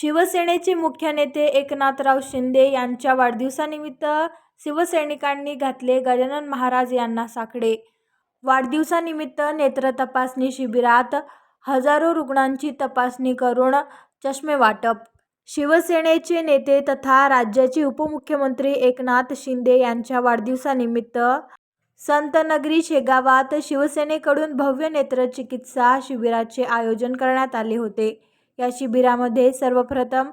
शिवसेनेचे मुख्य नेते एकनाथराव शिंदे यांच्या वाढदिवसानिमित्त शिवसैनिकांनी घातले गजानन महाराज यांना साकडे. वाढदिवसानिमित्त नेत्र तपासणी शिबिरात हजारो रुग्णांची तपासणी करून चष्मे वाटप. शिवसेनेचे नेते तथा राज्याचे उपमुख्यमंत्री एकनाथ शिंदे यांच्या वाढदिवसानिमित्त संतनगरी शेगावात शिवसेनेकडून भव्य नेत्रचिकित्सा शिबिराचे आयोजन करण्यात आले होते. या शिबिरामध्ये सर्वप्रथम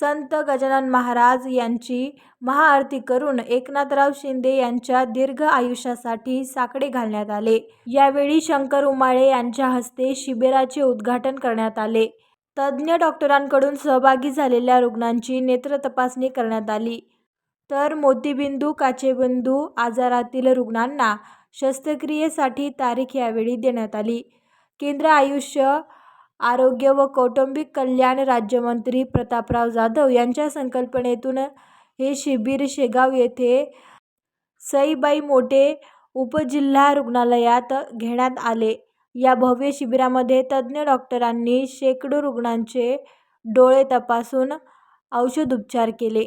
संत गजानन महाराज यांची महाआरती करून एकनाथराव शिंदे यांच्या दीर्घ आयुष्यासाठी साकडे घालण्यात आले. यावेळी शंकर उमाळे यांच्या हस्ते शिबिराचे उद्घाटन करण्यात आले. तज्ज्ञ डॉक्टरांकडून सहभागी झालेल्या रुग्णांची नेत्र तपासणी करण्यात आली. तर मोतीबिंदू काचेबिंदू आजारातील रुग्णांना शस्त्रक्रियेसाठी तारीख यावेळी देण्यात आली. केंद्र आयुष्य आरोग्य व कौटुंबिक कल्याण राज्यमंत्री प्रतापराव जाधव यांच्या संकल्पनेतून हे शिबिर शेगाव येथे सईबाई मोठे उपजिल्हा रुग्णालयात घेण्यात आले. या भव्य शिबिरामध्ये तज्ज्ञ डॉक्टरांनी शेकडो रुग्णांचे डोळे तपासून औषधोपचार केले.